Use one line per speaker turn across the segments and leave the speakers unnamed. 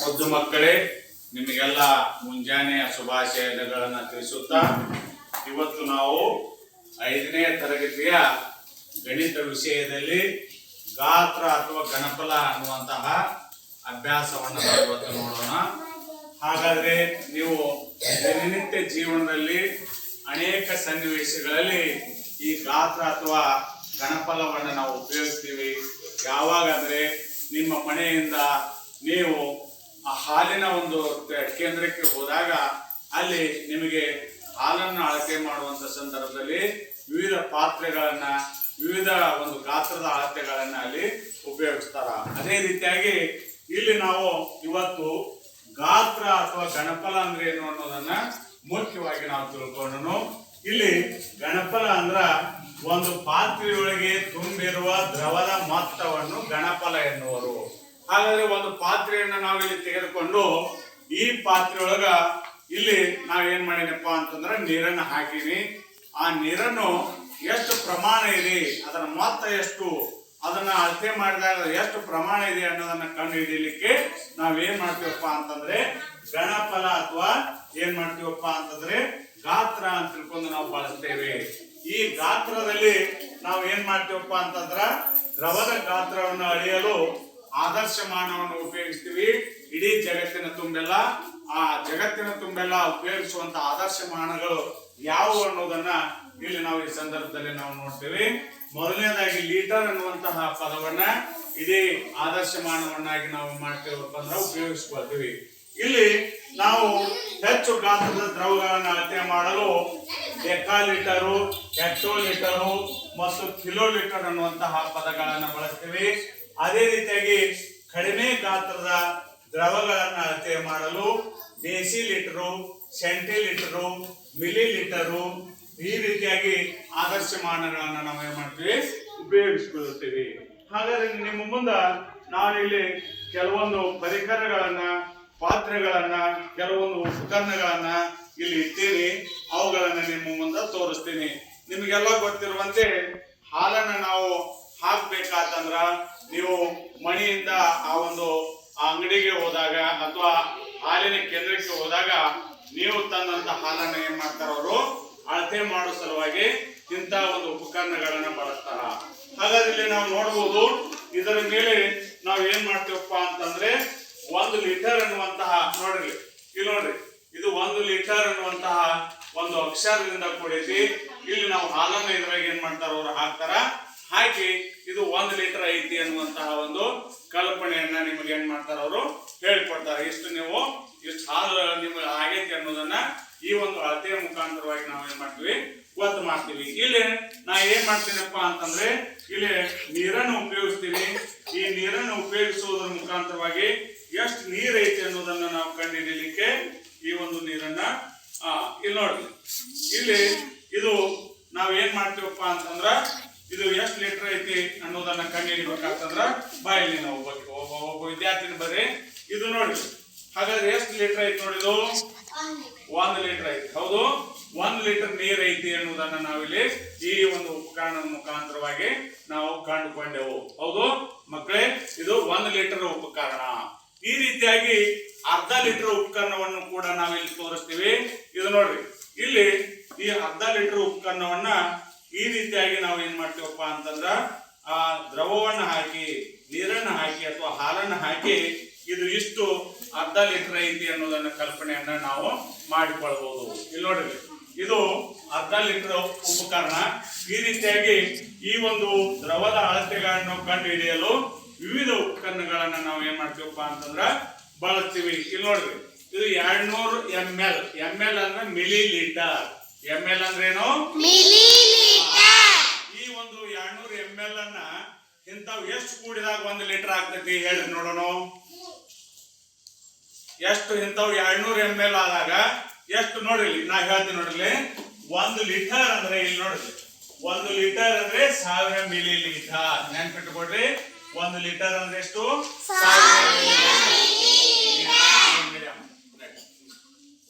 ಮುದ್ದು ಮಕ್ಕಳೇ, ನಿಮಗೆಲ್ಲ ಮುಂಜಾನೆಯ ಶುಭಾಶಯಗಳನ್ನು ತಿಳಿಸುತ್ತಾ, ಇವತ್ತು ನಾವು ಐದನೇ ತರಗತಿಯ ಗಣಿತ ವಿಷಯದಲ್ಲಿ ಗಾತ್ರ ಅಥವಾ ಗಣಫಲ ಅನ್ನುವಂತಹ ಅಭ್ಯಾಸವನ್ನು ಇವತ್ತು ನೋಡೋಣ. ಹಾಗಾದ್ರೆ ನೀವು ದಿನನಿತ್ಯ ಜೀವನದಲ್ಲಿ ಅನೇಕ ಸನ್ನಿವೇಶಗಳಲ್ಲಿ ಈ ಗಾತ್ರ ಅಥವಾ ಗಣಫಲವನ್ನು ನಾವು ಉಪಯೋಗಿಸ್ತೀವಿ. ಯಾವಾಗಂದ್ರೆ ನಿಮ್ಮ ಮನೆಯಿಂದ ನೀವು ಆ ಹಾಲಿನ ಒಂದು ಕೇಂದ್ರಕ್ಕೆ ಹೋದಾಗ ಅಲ್ಲಿ ನಿಮಗೆ ಹಾಲನ್ನು ಅಳತೆ ಮಾಡುವಂತ ಸಂದರ್ಭದಲ್ಲಿ ವಿವಿಧ ಪಾತ್ರೆಗಳನ್ನ, ವಿವಿಧ ಒಂದು ಗಾತ್ರದ ಅಳತೆಗಳನ್ನ ಅಲ್ಲಿ ಉಪಯೋಗಿಸ್ತಾರ. ಅದೇ ರೀತಿಯಾಗಿ ಇಲ್ಲಿ ನಾವು ಇವತ್ತು ಗಾತ್ರ ಅಥವಾ ಗಣಪಲ ಅಂದ್ರೆ ಏನು ಅನ್ನೋದನ್ನ ಮುಖ್ಯವಾಗಿ ನಾವು ತಿಳ್ಕೊಂಡು ಇಲ್ಲಿ ಗಣಪಲ ಅಂದ್ರ ಒಂದು ಪಾತ್ರೆಯೊಳಗೆ ತುಂಬಿರುವ ದ್ರವದ ಮೊತ್ತವನ್ನು ಗಣಪಲ ಎನ್ನುವರು. ಹಾಗಾದ್ರೆ ಒಂದು ಪಾತ್ರೆಯನ್ನು ನಾವು ಇಲ್ಲಿ ತೆಗೆದುಕೊಂಡು ಈ ಪಾತ್ರೆಯೊಳಗ ಇಲ್ಲಿ ನಾವೇನ್ ಮಾಡಿನಪ್ಪ ಅಂತಂದ್ರೆ ನೀರನ್ನ ಹಾಕಿನಿ ಆ ನೀರನ್ನು ಎಷ್ಟು ಪ್ರಮಾಣ ಇದೆ, ಅದರ ಮೊತ್ತ ಎಷ್ಟು, ಅದನ್ನ ಅಳತೆ ಮಾಡಿದಾಗ ಎಷ್ಟು ಪ್ರಮಾಣ ಇದೆ ಅನ್ನೋದನ್ನ ಕಂಡು ಹಿಡಿಯಲಿಕ್ಕೆ ನಾವೇನ್ ಮಾಡ್ತೀವಪ್ಪ ಅಂತಂದ್ರೆ ಗಣಫಲ ಅಥವಾ ಏನ್ ಮಾಡ್ತೀವಪ್ಪ ಅಂತಂದ್ರೆ ಗಾತ್ರ ಅಂತ ತಿಳ್ಕೊಂಡು ನಾವು ಬಳಸ್ತೇವೆ. ಈ ಗಾತ್ರದಲ್ಲಿ ನಾವು ಏನ್ ಮಾಡ್ತೀವಪ್ಪ ಅಂತಂದ್ರ ದ್ರವದ ಗಾತ್ರವನ್ನು ಅಳೆಯಲು ಆದರ್ಶಮಾನವನ್ನು ಉಪಯೋಗಿಸ್ತೀವಿ. ಇಡೀ ಜಗತ್ತಿನ ತುಂಬೆಲ್ಲ ಆ ಜಗತ್ತಿನ ತುಂಬೆಲ್ಲ ಉಪಯೋಗಿಸುವಂತ ಆದರ್ಶಮಾನಗಳು ಯಾವುವು ಅನ್ನೋದನ್ನ ಇಲ್ಲಿ ನಾವು ಈ ಸಂದರ್ಭದಲ್ಲಿ ನಾವು ನೋಡ್ತೀವಿ. ಮೊದಲನೇದಾಗಿ ಲೀಟರ್ ಅನ್ನುವಂತಹ ಪದವನ್ನ ಇಡೀ ಆದರ್ಶಮಾನವನ್ನಾಗಿ ನಾವು ಮಾಡ್ತೇವಪ್ಪ ಅಂದ್ರೆ ಉಪಯೋಗಿಸ್ಕೊಳ್ತೀವಿ. ಇಲ್ಲಿ ನಾವು ಹೆಚ್ಚು ಗಾತ್ರದ ದ್ರವಗಳನ್ನು ಅಳತೆ ಮಾಡಲು ಡೆಕಾಲೀಟರು ಹೆಕ್ಟೋಲೀಟರು ಮತ್ತು ಕಿಲೋ ಲೀಟರ್ ಅನ್ನುವಂತಹ ಪದಗಳನ್ನು ಬಳಸ್ತೀವಿ. ಅದೇ ರೀತಿಯಾಗಿ ಕಡಿಮೆ ಗಾತ್ರದ ದ್ರವಗಳನ್ನು ಅಳತೆ ಮಾಡಲು ದೇಸಿ ಲೀಟರು ಸೆಂಟಿಲೀಟರು ಮಿಲಿ ಲೀಟರು ಈ ರೀತಿಯಾಗಿ ಆದರ್ಶ ಮಾನಗಳನ್ನು ನಾವು ಏನ್ ಮಾಡ್ತೀವಿ ಉಪಯೋಗಿಸಿಕೊಳ್ಳುತ್ತೀವಿ ಹಾಗಾದ್ರೆ ನಿಮ್ಮ ಮುಂದ ನಾನಿಲ್ಲಿ ಕೆಲವೊಂದು ಪರಿಕರಗಳನ್ನ, ಪಾತ್ರೆಗಳನ್ನ, ಕೆಲವೊಂದು ಉಪಕರಣಗಳನ್ನ ಇಲ್ಲಿ ಇಟ್ಟೀನಿ ಅವುಗಳನ್ನ ನಿಮ್ಮ ಮುಂದೆ ತೋರಿಸ್ತೀನಿ. ನಿಮಗೆಲ್ಲ ಗೊತ್ತಿರುವಂತೆ ಹಾಲನ್ನ ನಾವು ಹಾಕ್ಬೇಕಾತಂದ್ರ ನೀವು ಮಣಿಯಿಂದ ಆ ಒಂದು ಆ ಅಂಗಡಿಗೆ ಹೋದಾಗ ಅಥವಾ ಹಾಲಿನ ಕೇಂದ್ರಕ್ಕೆ ಹೋದಾಗ ನೀವು ತಂದಂತ ಹಾಲನ್ನ ಏನ್ ಮಾಡ್ತಾರ ಅವರು ಅಳತೆ ಮಾಡೋ ಸಲುವಾಗಿ ಇಂಥ ಒಂದು ಉಪಕರಣಗಳನ್ನ ಬಳಸ್ತಾರ. ಹಾಗಾದ್ರೆ ಇಲ್ಲಿ ನಾವು ನೋಡಬಹುದು ಇದರ ಮೇಲೆ ನಾವು ಏನ್ ಮಾಡ್ತೀವಪ್ಪ ಅಂತಂದ್ರೆ ಒಂದು ಲೀಟರ್ ಅನ್ನುವಂತಹ, ನೋಡ್ರಿ, ಇಲ್ಲಿ ನೋಡ್ರಿ, ಇದು ಒಂದು ಲೀಟರ್ ಅನ್ನುವಂತಹ ಒಂದು ಅಕ್ಷರದಿಂದ ಕೂಡೈತಿ ಇಲ್ಲಿ ನಾವು ಹಾಲನ್ನ ಇದ್ರಾಗ ಏನ್ ಮಾಡ್ತಾರ ಅವ್ರು ಹಾಕ್ತಾರ? ಹಾಕಿ ಇದು ಒಂದು ಲೀಟರ್ ಐತಿ ಅನ್ನುವಂತಹ ಒಂದು ಕಲ್ಪನೆಯನ್ನ ನಿಮಗೆ ಏನ್ ಮಾಡ್ತಾರ ಅವರು ಹೇಳ್ಕೊಡ್ತಾರೆ. ಇಷ್ಟು ನೀವು ಇಷ್ಟು ಹಾಲು ನಿಮ್ಗೆ ಆಗೈತಿ ಅನ್ನೋದನ್ನ ಈ ಒಂದು ಅಳತೆಯ ಮುಖಾಂತರವಾಗಿ ನಾವು ಏನ್ ಮಾಡ್ತೀವಿ ಗೊತ್ತು ಮಾಡ್ತೀವಿ. ಇಲ್ಲಿ ನಾ ಏನ್ ಮಾಡ್ತೀನಪ್ಪ ಅಂತಂದ್ರೆ ಇಲ್ಲಿ ನೀರನ್ನು ಉಪಯೋಗಿಸ್ತೀವಿ. ಈ ನೀರನ್ನು ಉಪಯೋಗಿಸುವುದರ ಮುಖಾಂತರವಾಗಿ ಎಷ್ಟು ನೀರ್ ಐತಿ ಅನ್ನೋದನ್ನ ನಾವು ಕಂಡುಹಿಡಿಯಲಿಕ್ಕೆ ಈ ಒಂದು ನೀರನ್ನ ಇಲ್ಲಿ ನೋಡಿ ಇಲ್ಲಿ ಇದು ನಾವ್ ಏನ್ ಮಾಡ್ತೀವಪ್ಪ ಅಂತಂದ್ರ ಇದು ಎಷ್ಟು ಲೀಟರ್ ಐತಿ ಅನ್ನೋದನ್ನ ಕಂಡುಹಿಡಿಬೇಕಾಗ್ತಂದ್ರ ಬಾಯಲ್ಲಿ ನಾವು ಒಬ್ಬ ಒಬ್ಬ ವಿದ್ಯಾರ್ಥಿನ ಬರ್ರಿ ಇದು ನೋಡಿ. ಹಾಗಾದ್ರೆ ಎಷ್ಟು ಲೀಟರ್ ಐತಿ ನೋಡಿದು ಒಂದು ಲೀಟರ್ ಐತಿ. ಹೌದು, ಒಂದು ಲೀಟರ್ ನೀರ್ ಐತಿ ಅನ್ನೋದನ್ನ ನಾವಿಲ್ಲಿ ಈ ಒಂದು ಉಪಕರಣದ ಮುಖಾಂತರವಾಗಿ ನಾವು ಕಂಡುಕೊಂಡೆವು. ಹೌದು, ಮಕ್ಕಳೇ, ಇದು ಒಂದು ಲೀಟರ್ ಉಪಕರಣ. ಈ ರೀತಿಯಾಗಿ ಅರ್ಧ ಲೀಟರ್ ಉಪಕರಣವನ್ನು ಕೂಡ ನಾವಿಲ್ಲಿ ತೋರಿಸ್ತೀವಿ. ಇದು ನೋಡ್ರಿ, ಇಲ್ಲಿ ಈ ಅರ್ಧ ಲೀಟರ್ ಉಪಕರಣವನ್ನ ಈ ರೀತಿಯಾಗಿ ನಾವು ಏನ್ ಮಾಡ್ತೀವಪ್ಪ ಅಂತಂದ್ರ, ಆ ದ್ರವವನ್ನ ಹಾಕಿ, ನೀರನ್ನ ಹಾಕಿ ಅಥವಾ ಹಾಲನ್ನ ಹಾಕಿ ಇದು ಇಷ್ಟು ಅರ್ಧ ಲೀಟರ್ ಐತಿ ಅನ್ನೋದನ್ನ ಕಲ್ಪನೆಯನ್ನ ನಾವು ಮಾಡಿಕೊಳ್ಬಹುದು ಇಲ್ಲಿ ನೋಡ್ರಿ, ಇದು ಅರ್ಧ ಲೀಟರ್ ಉಪಕರಣ. ಈ ರೀತಿಯಾಗಿ ಈ ಒಂದು ದ್ರವದ ಅಳತೆಗಳನ್ನು ಕಂಡು ಹಿಡಿಯಲು ವಿವಿಧ ಉಪಕರಣಗಳನ್ನ ನಾವು ಏನ್ ಮಾಡ್ತೀವಪ್ಪ ಅಂತಂದ್ರ ಬಳಸ್ತೀವಿ. ಇಲ್ಲಿ ನೋಡ್ರಿ, ಇದು ಎರಡ್ನೂರು ಎಂ ಎಲ್ ಎಂ ಎಲ್ ಅಂದ್ರೆ ಮಿಲಿ ಲೀಟರ್ ಎಂ ಎಲ್ ಅಂದ್ರೆ ಏನು? ಈ ಒಂದು ಎರಡ್ನೂರು ಎಂ ಎಲ್ ಅನ್ನ ಇಂಥವ್ ಎಷ್ಟು ಕೂಡಿದಾಗ ಒಂದ್ ಲೀಟರ್ ಆಗ್ತೈತಿ ಹೇಳ್ರಿ ನೋಡೋಣ. ಎಷ್ಟು ಇಂಥವ್ ಎರಡ್ನೂರು ಎಂ ಎಲ್ ಆದಾಗ ಎಷ್ಟು ನೋಡ್ರಿ ನಾ ಹೇಳ್ತೀನಿ ನೋಡ್ರಿ ಒಂದು ಲೀಟರ್ ಅಂದ್ರೆ ಇಲ್ಲಿ ನೋಡ್ರಿ. ಒಂದು ಲೀಟರ್ ಅಂದ್ರೆ ಸಾವಿರ ಮಿಲಿ ಲೀಟರ್ ನೆನ್ಪಿಟ್ಕೊಡ್ರಿ ಒಂದು ಲೀಟರ್ ಅಂದ್ರೆ ಎಷ್ಟು.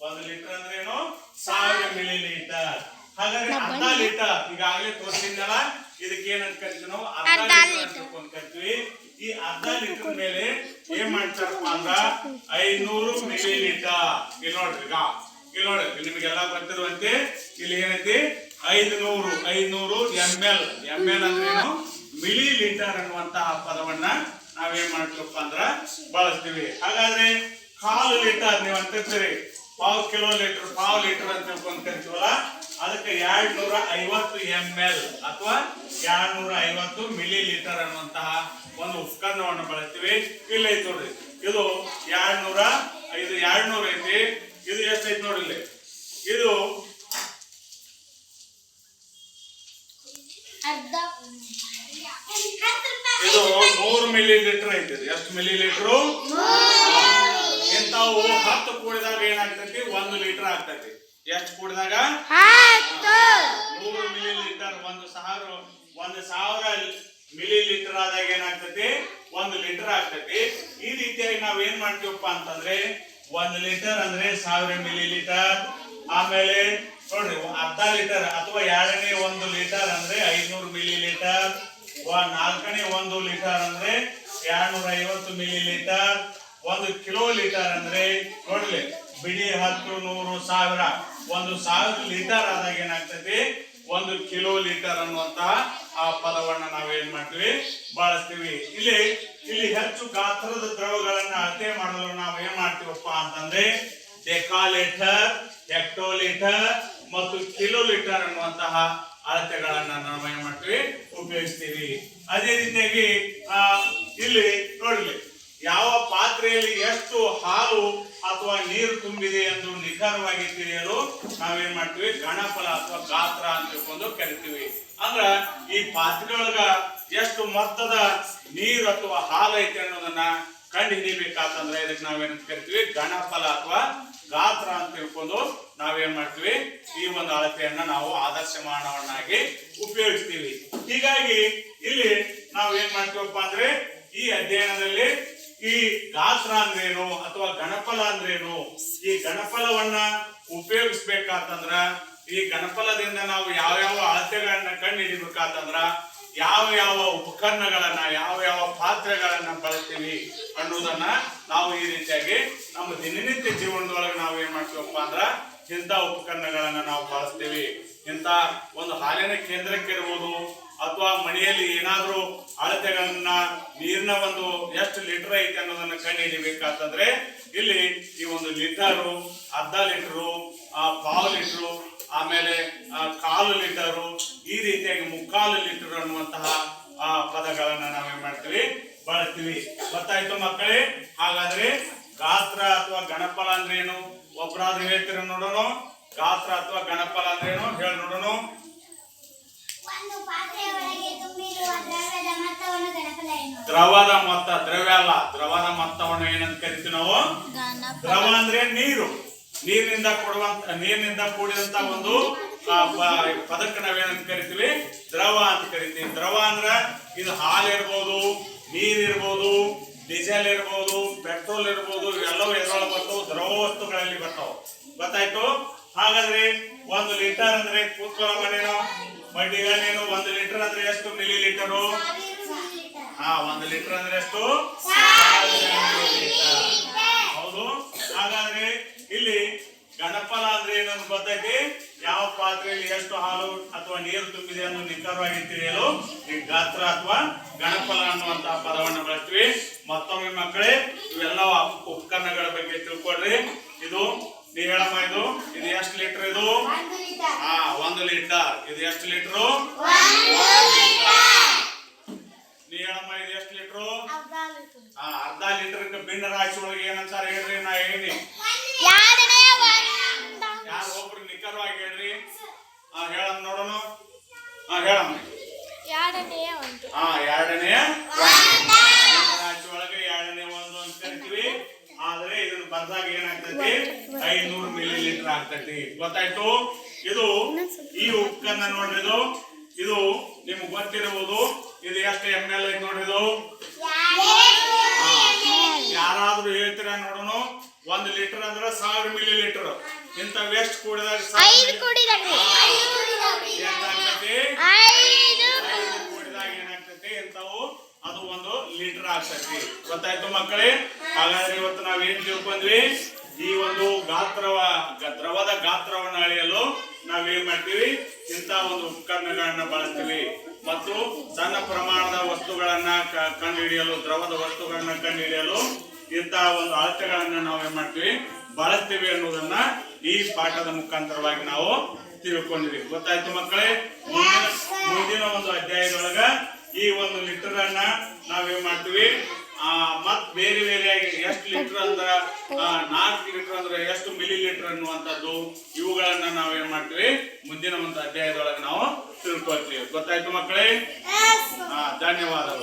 ಒಂದು ಲೀಟರ್ ಅಂದ್ರೆ ಏನು? ಸಾವಿರ ಮಿಲಿ ಲೀಟರ್ ಹಾಗಾದ್ರೆ ಅರ್ಧ ಲೀಟರ್. ಈಗಾಗಲೇ ತೋರಿಸಿದ್ನಲ್ಲ ಇದಕ್ಕೆ ಏನಂತ ಕರಿತೀವಿ ನಾವು ಅರ್ಧ ಲೀಟರ್ ಅಂತ ಕರಿತೀವಿ. ಈ ಅರ್ಧ ಲೀಟರ್ ಮೇಲೆ ಏನ್ ಮಾಡ್ತಾರಪ್ಪ ಅಂದ್ರ ಐನೂರು ಮಿಲಿ ಲೀಟರ್ ಇಲ್ಲಿ ನೋಡ್ರಿ ಈಗ. ಇಲ್ಲಿ ನೋಡ್ರಿ ನಿಮಗೆಲ್ಲ ಗೊತ್ತಿರುವಂತೆ ಇಲ್ಲಿ ಏನೈತಿ? ಐದುನೂರು ಐನೂರು ಎಂ ಎಲ್ ಎಂ ಎಲ್ ಅಂದ್ರೆ ಏನು? ಮಿಲಿ ಲೀಟರ್ ಅನ್ನುವಂತಹ ಪದವನ್ನ ನಾವೇನ್ ಮಾಡ್ತೀವಪ್ಪ ಅಂದ್ರ ಬಳಸ್ತೀವಿ. ಹಾಗಾದ್ರೆ ಕಾಲು ಲೀಟರ್ ನೀವು ಅಂತಿರ್ತೀರಿ. ಪಾವ್ ಕಿಲೋ ಲೀಟರ್ ಪಾವ್ ಲೀಟರ್ ಅಂತ ತಿಳ್ಕೊಂಡ್ ಕರಿತೀವಲ್ಲ? ಅದಕ್ಕೆ ಎರಡ್ ನೂರ ಐವತ್ತು ಎಂ ಎಲ್ ಅಥವಾ ಎರಡ್ ನೂರ ಐವತ್ತು ಮಿಲಿ ಲೀಟರ್ ಅನ್ನುವಂತಹ ಒಂದು ಉಪಕರಣವನ್ನು ಬಳಸ್ತೀವಿ. ಇಲ್ಲಿ ಐತಿ ನೋಡ್ರಿ. ಇದು ಎರಡ್ ನೂರ ಇದು ಎರಡ್ ನೂರ ಐತಿ. ಇದು ಎಷ್ಟೈತಿ ನೋಡ್ರಿ ಇಲ್ಲಿ. ಇದು ಇದು ನೂರು ಮಿಲಿ ಲೀಟರ್ ಐತಿ. ಎಷ್ಟು ಮಿಲಿ ಲೀಟರ್ ಇಂಥವು ಹತ್ತು ಕೂಡಿದಾಗ ಏನಾಗ್ತೈತಿ? ಒಂದು ಲೀಟರ್ ಆಗ್ತೈತಿ. ಎಷ್ಟು ಕೂಡಿದಾಗ? ನೂರು ಮಿಲಿ ಲೀಟರ್ ಒಂದು ಸಾವಿರ ಒಂದು ಸಾವಿರ ಮಿಲಿ ಲೀಟರ್ ಆದಾಗ ಏನಾಗ್ತತಿ? ಒಂದು ಲೀಟರ್ ಆಗ್ತತಿ. ಈ ರೀತಿಯಾಗಿ ನಾವ್ ಏನ್ ಮಾಡ್ತೀವಪ್ಪ ಅಂತಂದ್ರೆ ಒಂದು ಲೀಟರ್ ಅಂದ್ರೆ ಸಾವಿರ ಮಿಲಿ ಲೀಟರ್ ಆಮೇಲೆ ನೋಡ್ರಿ ಅರ್ಧ ಲೀಟರ್ ಅಥವಾ ಎರಡನೇ ಒಂದು ಲೀಟರ್ ಅಂದ್ರೆ ಐನೂರು ಮಿಲಿ ಲೀಟರ್ ನಾಲ್ಕನೇ ಒಂದು ಲೀಟರ್ ಅಂದ್ರೆ ಎರಡ್ನೂರ ಐವತ್ತು ಮಿಲಿ ಲೀಟರ್ ಒಂದು ಕಿಲೋ ಲೀಟರ್ ಅಂದ್ರೆ ನೋಡ್ಲಿ ಬಿಡಿ ಹತ್ತು ನೂರು ಸಾವಿರ. ಒಂದು ಸಾವಿರ ಲೀಟರ್ ಆದಾಗ ಏನಾಗ್ತೈತಿ? ಒಂದು ಕಿಲೋ ಲೀಟರ್ ಅನ್ನುವಂತಹ ಆ ಪದವನ್ನ ನಾವೇನ್ ಮಾಡ್ತೀವಿ? ಬಳಸ್ತೀವಿ. ಇಲ್ಲಿ ಇಲ್ಲಿ ಹೆಚ್ಚು ಗಾತ್ರದ ದ್ರವಗಳನ್ನ ಅಳತೆ ಮಾಡಲು ನಾವು ಏನ್ ಮಾಡ್ತೀವಪ್ಪ ಅಂತಂದ್ರೆ, ಡೆಕಾಲೀಟರ್ ಹೆಕ್ಟೋಲೀಟರ್ ಮತ್ತು ಕಿಲೋ ಲೀಟರ್ ಅನ್ನುವಂತಹ ಅಳತೆಗಳನ್ನ ನಾವು ಏನ್ ಮಾಡ್ತೀವಿ? ಉಪಯೋಗಿಸ್ತೀವಿ. ಅದೇ ರೀತಿಯಾಗಿ ಇಲ್ಲಿ ನೋಡ್ಲಿ. ಯಾವ ಪಾತ್ರೆಯಲ್ಲಿ ಎಷ್ಟು ಹಾಲು ಅಥವಾ ನೀರು ತುಂಬಿದೆ ಎಂದು ನಿಖರವಾಗಿ ತಿಳಿಯಲು ನಾವೇನ್ ಮಾಡ್ತೀವಿ? ಗಣಫಲ ಅಥವಾ ಗಾತ್ರ ಅಂತ ತಿಳ್ಕೊಂಡು ಕರಿತೀವಿ. ಅಂದ್ರ ಈ ಪಾತ್ರೆಯೊಳಗ ಎಷ್ಟು ಮೊತ್ತದ ನೀರು ಅಥವಾ ಹಾಲು ಐತೆ ಅನ್ನೋದನ್ನ ಕಂಡು ಹಿಡಿಬೇಕಾತಂದ್ರೆ ಇದಕ್ಕೆ ನಾವೇನಂತ ಕರಿತೀವಿ? ಗಣಫಲ ಅಥವಾ ಗಾತ್ರ ಅಂತ ತಿಳ್ಕೊಂಡು ನಾವೇನ್ ಮಾಡ್ತೀವಿ? ಈ ಒಂದು ಅಳತೆಯನ್ನ ನಾವು ಆದರ್ಶಮಾನವನ್ನಾಗಿ ಉಪಯೋಗಿಸ್ತೀವಿ. ಹೀಗಾಗಿ ಇಲ್ಲಿ ನಾವೇನ್ ಮಾಡ್ತೀವಪ್ಪ ಅಂದ್ರೆ ಈ ಅಧ್ಯಯನದಲ್ಲಿ ಈ ಗಾತ್ರ ಅಂದ್ರೇನು ಅಥವಾ ಗಣಪಲ ಅಂದ್ರೇನು ಈ ಗಣಪಲವನ್ನ ಉಪಯೋಗಿಸ್ಬೇಕಾತಂದ್ರ, ಈ ಗಣಪಲದಿಂದ ನಾವು ಯಾವ ಯಾವ ಅಳತೆಗಳನ್ನ ಕಂಡು ಹಿಡಿಬೇಕಾತಂದ್ರ ಯಾವ ಯಾವ ಉಪಕರಣಗಳನ್ನ, ಯಾವ ಯಾವ ಪಾತ್ರೆಗಳನ್ನ ಬಳಸ್ತೀವಿ ಅನ್ನೋದನ್ನ ನಾವು ಈ ರೀತಿಯಾಗಿ ನಮ್ಮ ದಿನನಿತ್ಯ ಜೀವನದೊಳಗೆ ನಾವು ಏನ್ ಮಾಡ್ತೀವಪ್ಪ ಅಂದ್ರ, ಇಂಥ ಉಪಕರಣಗಳನ್ನ ನಾವು ಬಳಸ್ತೀವಿ. ಇಂಥ ಒಂದು ಹಾಲಿನ ಕೇಂದ್ರಕ್ಕೆ ಇರ್ಬೋದು ಅಥವಾ ಮನೆಯಲ್ಲಿ ಏನಾದರೂ ಅಳತೆಗಳನ್ನ, ನೀರಿನ ಒಂದು ಎಷ್ಟು ಲೀಟರ್ ಐತೆ ಅನ್ನೋದನ್ನ ಕಂಡು ಹಿಡಿಬೇಕಾತಂದ್ರೆ ಇಲ್ಲಿ ಈ ಒಂದು ಲೀಟರು ಅರ್ಧ ಲೀಟರು ಪಾವು ಲೀಟರು ಆಮೇಲೆ ಕಾಲು ಲೀಟರು ಈ ರೀತಿಯಾಗಿ ಮುಕ್ಕಾಲು ಲೀಟರ್ ಅನ್ನುವಂತಹ, ಆ ಪದಗಳನ್ನ ನಾವೇನ್ ಮಾಡ್ತೀವಿ? ಬಳಸ್ತೀವಿ. ಗೊತ್ತಾಯ್ತು ಮಕ್ಕಳೇ? ಹಾಗಾದ್ರೆ ಗಾತ್ರ ಅಥವಾ ಗಣಪಲ ಅಂದ್ರೆ ಏನು? ಒಬ್ಬರಾದ್ರೂ ಹೇಳ್ತೀರ ನೋಡೋಣ ಗಾತ್ರ ಅಥವಾ ಗಣಪಲ ಅಂದ್ರೆ ಏನು? ಹೇಳಿ ನೋಡೋಣ
ಒಂದು ಪಾತ್ರೆಯ ಒಳಗೆ ತುಂಬಿರುವ ದ್ರವ್ಯದ ಮೊತ್ತವನ್ನು ಗಣಪಲ ಎನ್ನುವರು.
ದ್ರವದ ಮೊತ್ತ ದ್ರವ್ಯ ಅಲ್ಲ ದ್ರವದ ಮೊತ್ತವನ್ನು ಏನಂತ ಕರಿತೀವಿ ನಾವು? ದ್ರವ ಅಂದ್ರೆ ನೀರು. ನೀರಿನಿಂದ ಕೊಡುವಂತ ನೀರಿನಿಂದ ಕೂಡಿದಂತ ಒಂದು ಪದಕ್ಕೆ ನಾವೇನಂತ ಕರಿತೀವಿ? ದ್ರವ ಅಂತ ಕರಿತೀವಿ. ದ್ರವ ಅಂದ್ರ ಇದು ಹಾಲು ಇರ್ಬೋದು ನೀರ್ ಇರ್ಬೋದು ಡೀಸೆಲ್ ಇರ್ಬೋದು ಪೆಟ್ರೋಲ್ ಇರ್ಬೋದು ಇವೆಲ್ಲವೂ ಎದ್ರೊಳಗೆ ಬರ್ತಾವ ದ್ರವ ವಸ್ತುಗಳಲ್ಲಿ ಬರ್ತಾವ. ಗೊತ್ತಾಯ್ತು? ಹಾಗಾದ್ರೆ ಒಂದು ಲೀಟರ್ ಅಂದ್ರೆ ಕೂತ್ಕೊಳ್ಳೋ ಮನೇನು? ಬಡ್ಡಿಗಳೇನು ಒಂದು ಲೀಟರ್ ಅಂದ್ರೆ ಎಷ್ಟು? Millilitre. ಹಾ, ಒಂದು ಲೀಟರ್ ಅಂದ್ರೆ ಎಷ್ಟು. ಹೌದು. ಹಾಗಾದ್ರೆ ಇಲ್ಲಿ ಗಣಪಲ ಅಂದ್ರೆ ಏನಂತ ಗೊತ್ತೈತಿ? ಯಾವ ಪಾತ್ರೆಯಲ್ಲಿ ಎಷ್ಟು ಹಾಲು ಅಥವಾ ನೀರು ತುಂಬಿದೆ ಅನ್ನೋ ನಿಖರವಾಗಿ ತಿಳಿಯಲು ಈ ಗಾತ್ರ ಅಥವಾ ಗಣಪಲ ಅನ್ನುವಂತಹ ಪದವನ್ನು ಬಳಸ್ತೀವಿ. ಮತ್ತೊಮ್ಮೆ ಮಕ್ಕಳೇ ಇವೆಲ್ಲ ಉಪಕರಣಗಳ ಬಗ್ಗೆ ತಿಳ್ಕೊಳ್ರಿ. ಇದು ನೀ ಹೇಳಮ್ಮ ಇದು? ಇದು ಎಷ್ಟು ಲೀಟರ್ ಇದು. ಹಾ ಒಂದು ಲೀಟರ್ ಇದು ಎಷ್ಟು ಲೀಟರ್ ನೀ ಹೇಳಮ್ಮ ಇದು ಎಷ್ಟು ಲೀಟರು
ಅರ್ಧ ಲೀಟರ್.
ಆ ಅರ್ಧ ಲೀಟರ್ ಭಿನ್ನ ರಾಶಿ ಒಳಗೆ ಏನಂತಾರ ಹೇಳ್ರಿ ನಾ ಹೇಳಿ. ಯಾರು ಒಬ್ರು ನಿಖರವಾಗಿ ಹೇಳ್ರಿ? ಹಾ ಹೇಳಮ್ಮ ನೋಡೋಣ. ಹಾ ಹೇಳಮ್ಮ.
ಎರಡನೇ ಒಂದು.
ಹಾ ಎರಡನೇ ಭಿನ್ನ ರಾಶಿ ಒಳಗೆ ಎರಡನೇ ಒಂದು ಅಂತ ಕರಿತೀವಿ ಬರ್ದಾಗ ಏನಾಗ್ತೈತಿ? ಐನೂರು ಮಿಲಿ ಲೀಟರ್ ಆಗ್ತೈತಿ. ಗೊತ್ತಾಯ್ತು? ಇದು ಈ ಉಪಕರಣ ನೋಡ್ರಿ ಇದು ಇದು ನಿಮ್ಗೆ ಗೊತ್ತಿರಬಹುದು ಇದು ಎಷ್ಟು ಎಂ ಎಲ್ ಐತಿ ನೋಡ್ರಿ ಇದು ಯಾರಾದ್ರೂ ಹೇಳ್ತೀರಾ ನೋಡೋಣ ಒಂದು ಲೀಟರ್ ಅಂದ್ರೆ ಸಾವಿರ ಮಿಲಿ ಲೀಟರ್ ಇಂತ ವೇಸ್ಟ್ ಕೂಡಿದಾಗ ಏನಾಗ್ತೈತಿ? ಇಂಥವು ಅದು ಒಂದು ಲೀಟರ್ ಆಗ್ತೈತಿ. ಗೊತ್ತಾಯ್ತು ಮಕ್ಕಳೇ? ಹಾಗಾದ್ರೆ ಇವತ್ತು ನಾವ್ ಏನ್ ತಿಳ್ಕೊಂಡ್ವಿ? ಈ ಒಂದು ಗಾತ್ರವ, ದ್ರವದ ಗಾತ್ರವನ್ನು ಅಳೆಯಲು ನಾವೇನ್ ಮಾಡ್ತೀವಿ? ಇಂಥ ಒಂದು ಉಪಕರಣಗಳನ್ನ ಬಳಸ್ತೀವಿ. ಮತ್ತು ಸಣ್ಣ ಪ್ರಮಾಣದ ವಸ್ತುಗಳನ್ನ ಕಂಡುಹಿಡಿಯಲು, ದ್ರವದ ವಸ್ತುಗಳನ್ನ ಕಂಡುಹಿಡಿಯಲು ಇಂತಹ ಒಂದು ಅಳತೆಗಳನ್ನ ನಾವು ಏನ್ ಮಾಡ್ತೀವಿ? ಬಳಸ್ತೀವಿ ಅನ್ನೋದನ್ನ ಈ ಪಾಠದ ಮುಖಾಂತರವಾಗಿ ನಾವು ತಿಳ್ಕೊಂಡಿವಿ. ಗೊತ್ತಾಯ್ತು ಮಕ್ಕಳೇ? ಮುಂದಿನ ಒಂದು ಅಧ್ಯಾಯದೊಳಗ ಈ ಒಂದು ಲೀಟರ್ ಅನ್ನ ನಾವೇನ್ ಮಾಡ್ತೀವಿ? ಆ ಮತ್ ಬೇರೆ ಬೇರೆಯಾಗಿ ಎಷ್ಟು ಲೀಟರ್ ಅಂದ್ರ ಆ, ನಾಲ್ಕು ಲೀಟರ್ ಅಂದ್ರೆ ಎಷ್ಟು ಮಿಲಿ ಲೀಟರ್ ಅನ್ನುವಂಥದ್ದು ಇವುಗಳನ್ನ ನಾವೇನ್ ಮಾಡ್ತೀವಿ? ಮುಂದಿನ ಒಂದು ಅಧ್ಯಾಯದೊಳಗೆ ನಾವು ತಿಳ್ಕೊಳ್ತೀವಿ. ಗೊತ್ತಾಯ್ತು ಮಕ್ಕಳೇ? ಹಾ ಧನ್ಯವಾದಗಳು.